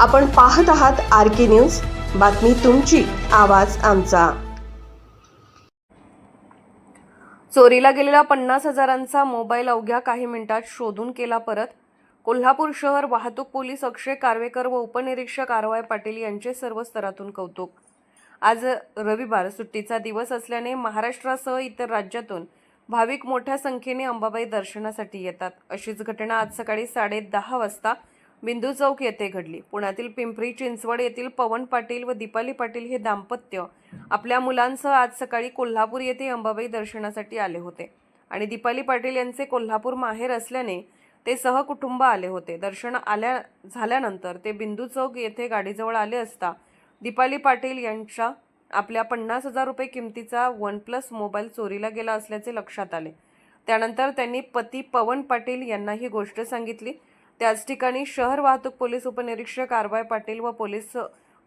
आपण पाहत आहात आर के न्यूज. बातमी तुमची आवाज आमचा. चोरीला गेलेला पन्नास हजारांचा मोबाईल अवघ्या काही मिनिटात शोधून केला परत. कोल्हापूर शहर वाहतूक पोलीस अक्षय कारवेकर व उपनिरीक्षक आर वाय पाटील यांचे सर्व स्तरातून कौतुक. आज रविवार सुट्टीचा दिवस असल्याने महाराष्ट्रासह इतर राज्यातून भाविक मोठ्या संख्येने अंबाबाई दर्शनासाठी येतात. अशीच घटना आज सकाळी साडे दहा वाजता बिंदू चौक येथे घडली. पुण्यातील पिंपरी चिंचवड येथील पवन पाटील व दीपाली पाटील हे दाम्पत्य आपल्या मुलांसह आज सकाळी कोल्हापूर येथे अंबाबाई दर्शनासाठी आले होते. आणि दीपाली पाटील यांचे कोल्हापूर माहेर असल्याने ते सहकुटुंब आले होते. दर्शन आल्या झाल्यानंतर ते बिंदू चौक येथे गाडीजवळ आले असता दीपाली पाटील यांच्या आपल्या पन्नास हजार रुपये किमतीचा वन प्लस मोबाईल चोरीला गेला असल्याचे लक्षात आले. त्यानंतर त्यांनी पती पवन पाटील यांना ही गोष्ट सांगितली. त्याच ठिकाणी शहर वाहतूक पोलीस उपनिरीक्षक आरवाय पाटील व पोलीस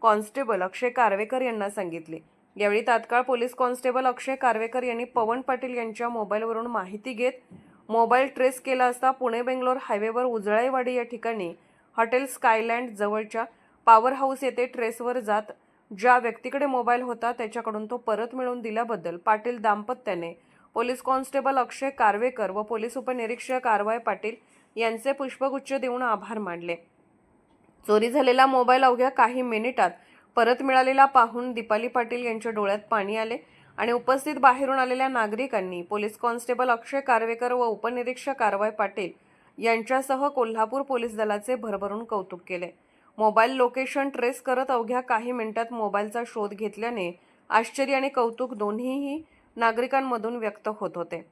कॉन्स्टेबल अक्षय कारवेकर यांना सांगितले. यावेळी तात्काळ पोलीस कॉन्स्टेबल अक्षय कारवेकर यांनी पवन पाटील यांच्या मोबाईलवरून माहिती घेत मोबाईल ट्रेस केला असता पुणे बेंगलोर हायवेवर उजळाईवाडी या ठिकाणी हॉटेल स्कायलँड जवळच्या पॉवर हाऊस येथे ट्रेसवर जात ज्या व्यक्तीकडे मोबाईल होता त्याच्याकडून तो परत मिळवून दिल्याबद्दल पाटील दाम्पत्याने पोलीस कॉन्स्टेबल अक्षय कारवेकर व पोलीस उपनिरीक्षक आर वाय पाटील यांचे पुष्पगुच्छ देऊन आभार मानले. चोरी झालेला मोबाईल अवघ्या काही मिनिटात परत मिळालेला पाहून दीपाली पाटील यांच्या डोळ्यात पाणी आले आणि उपस्थित बाहेरून आलेल्या नागरिकांनी पोलीस कॉन्स्टेबल अक्षय कारवेकर व उपनिरीक्षक कारवाय पाटील यांच्यासह कोल्हापूर पोलीस दलाचे भरभरून कौतुक केले. मोबाईल लोकेशन ट्रेस करत अवघ्या काही मिनिटात मोबाईलचा शोध घेतल्याने आश्चर्य आणि कौतुक दोन्हीही नागरिकांमधून व्यक्त होत होते.